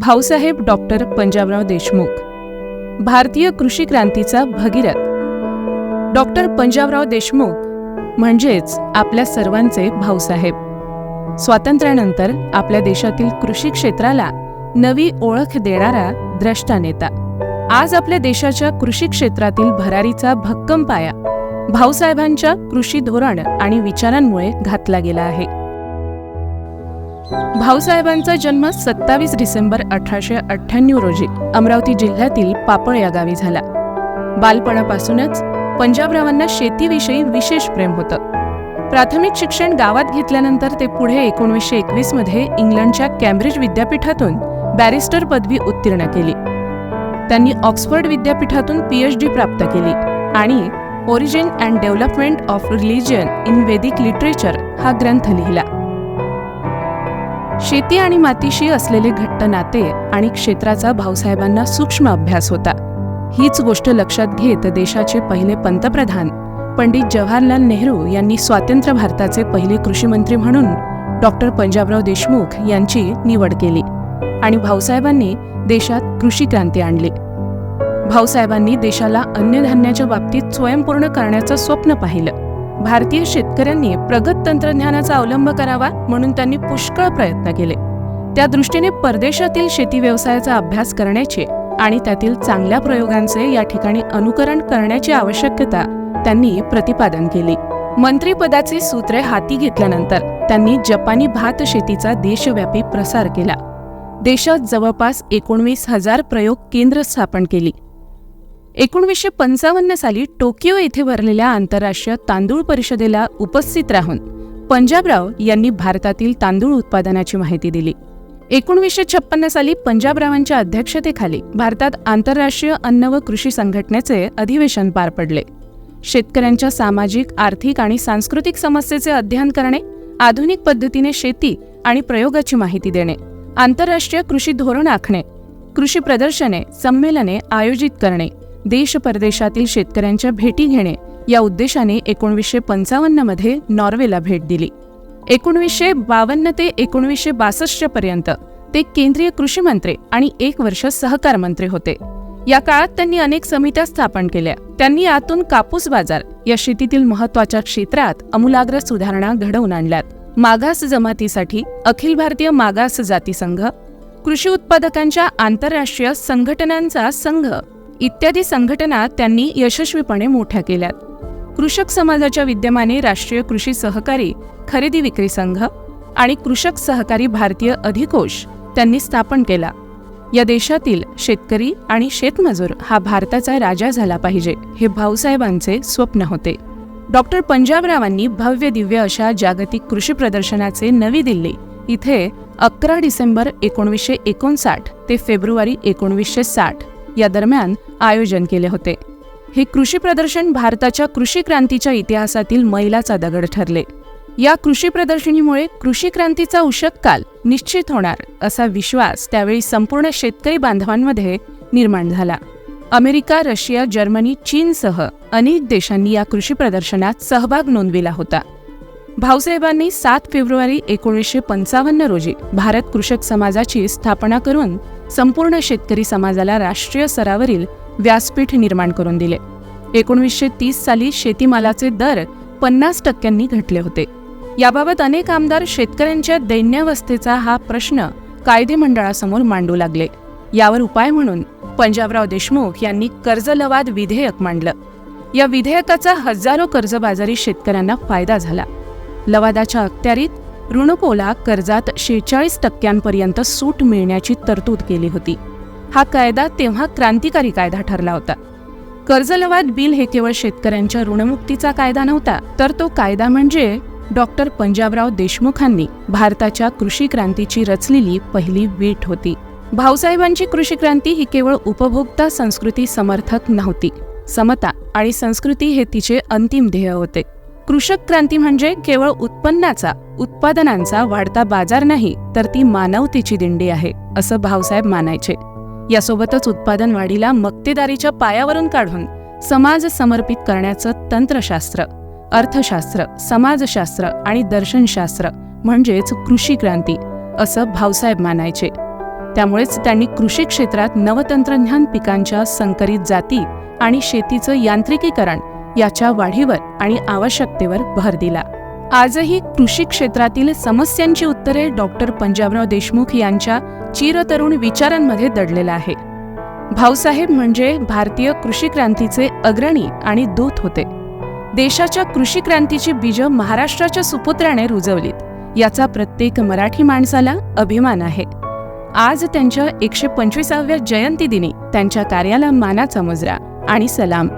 Bhausaheb doctor Panjabrao Deshmukh. भारतीय कृषी क्रांतीचा भगीरथ. डॉक्टर पंजाबराव देशमुख म्हणजेच आपल्या सर्वांचे भाऊसाहेब. स्वातंत्र्यानंतर आपल्या देशातील कृषी क्षेत्राला नवी ओळख देणारा द्रष्टा नेता. आज आपल्या देशाच्या कृषी क्षेत्रातील भरारीचा भक्कम पाया भाऊसाहेबांच्या कृषी धोरण आणि विचारांमुळे घातला गेला आहे. भाऊसाहेबांचा जन्म सत्तावीस डिसेंबर अठराशे अठ्ठ्याण्णव रोजी अमरावती जिल्ह्यातील पापळ या गावी झाला. बालपणापासूनच पंजाबरावांना शेतीविषयी विशेष प्रेम होतं. प्राथमिक शिक्षण गावात घेतल्यानंतर ते पुढे एकोणीसशे एकवीसमध्ये इंग्लंडच्या कॅम्ब्रिज विद्यापीठातून बॅरिस्टर पदवी उत्तीर्ण केली. त्यांनी ऑक्सफर्ड विद्यापीठातून पीएच डी प्राप्त केली आणि origin and development of religion in Vedic literature हा ग्रंथ लिहिला. शेती आणि मातीशी असलेले घट्ट नाते आणि क्षेत्राचा भाऊसाहेबांना सूक्ष्म अभ्यास होता. हीच गोष्ट लक्षात घेत देशाचे पहिले पंतप्रधान पंडित जवाहरलाल नेहरू यांनी स्वातंत्र्य भारताचे पहिले कृषीमंत्री म्हणून डॉक्टर पंजाबराव देशमुख यांची निवड केली आणि भाऊसाहेबांनी देशात कृषी क्रांती आणली. भाऊसाहेबांनी देशाला अन्नधान्याच्या बाबतीत स्वयंपूर्ण करण्याचं स्वप्न पाहिलं. भारतीय शेतकऱ्यांनी प्रगत तंत्रज्ञानाचा अवलंब करावा म्हणून त्यांनी पुष्कळ प्रयत्न केले. त्या दृष्टीने परदेशातील शेती व्यवसायाचा अभ्यास करण्याचे आणि त्यातील चांगल्या प्रयोगांचे या ठिकाणी अनुकरण करण्याची आवश्यकता त्यांनी प्रतिपादन केली. मंत्रिपदाचे सूत्रे हाती घेतल्यानंतर त्यांनी जपानी भात शेतीचा देशव्यापी प्रसार केला. देशात जवळपास एकोणवीस हजार प्रयोग केंद्र स्थापन केली. एकोणीसशे पंचावन्न साली टोकियो येथे भरलेल्या आंतरराष्ट्रीय तांदूळ परिषदेला उपस्थित राहून पंजाबराव यांनी भारतातील तांदूळ उत्पादनाची माहिती दिली. एकोणवीसशे छप्पन्न साली पंजाबरावांच्या अध्यक्षतेखाली भारतात आंतरराष्ट्रीय अन्न व कृषी संघटनेचे अधिवेशन पार पडले. शेतकऱ्यांच्या सामाजिक आर्थिक आणि सांस्कृतिक समस्येचे अध्ययन करणे आधुनिक पद्धतीने शेती आणि प्रयोगाची माहिती देणे आंतरराष्ट्रीय कृषी धोरण आखणे कृषी प्रदर्शने संमेलने आयोजित करणे देश परदेशातील शेतकऱ्यांच्या भेटी घेणे या उद्देशाने एकोणवीसशे पंचावन्नमध्ये नॉर्वेला भेट दिली. एकोणवीसशे बावन्न ते एकोणवीसशे बासष्ट पर्यंत ते केंद्रीय कृषी मंत्री आणि एक वर्ष सहकार मंत्री होते. या काळात त्यांनी अनेक समित्या स्थापन केल्या. त्यांनी यातून कापूस बाजार या शेतीतील महत्त्वाच्या क्षेत्रात अमूलाग्र सुधारणा घडवून आणल्यात. मागास जमातीसाठी अखिल भारतीय मागास जाती संघ कृषी उत्पादकांच्या आंतरराष्ट्रीय संघटनांचा संघ इत्यादी संघटना त्यांनी यशस्वीपणे मोठ्या केल्यात. कृषक समाजाच्या विद्यमाने राष्ट्रीय कृषी सहकारी खरेदी विक्री संघ आणि कृषक सहकारी भारतीय अधिकोष त्यांनी स्थापन केला. या देशातील शेतकरी आणि शेतमजूर हा भारताचा राजा झाला पाहिजे हे भाऊसाहेबांचे स्वप्न होते. डॉक्टर पंजाबरावांनी भव्य दिव्य अशा जागतिक कृषी प्रदर्शनाचे नवी दिल्ली इथे अकरा डिसेंबर एकोणवीसशे एकोणसाठ ते फेब्रुवारी एकोणवीसशे साठ या दरम्यान आयोजन केले होते. हे कृषी प्रदर्शन भारताच्या कृषी क्रांतीच्या इतिहासातील मैलाचा दगड ठरले. या कृषी प्रदर्शनीमुळे कृषी क्रांतीचा उषक काल निश्चित होणार असा विश्वास त्यावेळी संपूर्ण शेतकरी बांधवांमध्ये निर्माण झाला. अमेरिका रशिया जर्मनी चीनसह अनेक देशांनी या कृषी प्रदर्शनात सहभाग नोंदविला होता. भाऊसाहेबांनी सात फेब्रुवारी एकोणीसशे पंचावन्न रोजी भारत कृषक समाजाची स्थापना करून संपूर्ण शेतकरी समाजाला राष्ट्रीय स्तरावरील व्यासपीठ निर्माण करून दिले. एकोणीसशे तीस साली शेतीमालाचे दर पन्नास टक्क्यांनी घटले होते. याबाबत अनेक आमदार शेतकऱ्यांच्या दैन्यावस्थेचा हा प्रश्न कायदे मंडळासमोर मांडू लागले. यावर उपाय म्हणून पंजाबराव देशमुख यांनी कर्ज लवाद विधेयक मांडलं. या विधेयकाचा हजारो कर्जबाजारी शेतकऱ्यांना फायदा झाला. लवादाच्या अखत्यारीत ऋणकोला कर्जात शेहेचाळीस टक्क्यांपर्यंत सूट मिळण्याची तरतूद केली होती. हा कायदा तेव्हा क्रांतिकारी कायदा ठरला होता. कर्ज लवाद बिल हे केवळ शेतकऱ्यांच्या ऋणमुक्तीचा कायदा नव्हता तर तो कायदा म्हणजे डॉक्टर पंजाबराव देशमुखांनी भारताच्या कृषी क्रांतीची रचलेली पहिली वीट होती. भाऊसाहेबांची कृषी क्रांती ही केवळ उपभोक्ता संस्कृती समर्थक नव्हती. समता आणि संस्कृती हे तिचे अंतिम ध्येय होते. कृषक क्रांती म्हणजे केवळ उत्पन्नाचा उत्पादनांचा वाढता बाजार नाही तर ती मानवतेची दिंडी आहे असं भाऊसाहेब मानायचे. यासोबतच उत्पादन वाढीला मक्तेदारीच्या पायावरून काढून समाज समर्पित करण्याचं तंत्रशास्त्र अर्थशास्त्र समाजशास्त्र आणि दर्शनशास्त्र म्हणजेच कृषी क्रांती असं भाऊसाहेब मानायचे. त्यामुळेच त्यांनी कृषी क्षेत्रात नवतंत्रज्ञान पिकांच्या संकरित जाती आणि शेतीचं यांत्रिकीकरण याच्या वाढीवर आणि आवश्यकतेवर भर दिला. आजही कृषी क्षेत्रातील समस्यांची उत्तरे डॉक्टर पंजाबराव देशमुख यांच्या चिरतरुण विचारांमध्ये दडलेला आहे. भाऊसाहेब म्हणजे भारतीय कृषी क्रांतीचे अग्रणी आणि दूत होते. देशाच्या कृषी क्रांतीची बीजं महाराष्ट्राच्या सुपुत्राने रुजवलीत. याचा प्रत्येक मराठी माणसाला अभिमान आहे. आज त्यांच्या एकशे पंचवीसाव्या जयंतीदिनी त्यांच्या कार्याला मानाचा मुजरा आणि सलाम.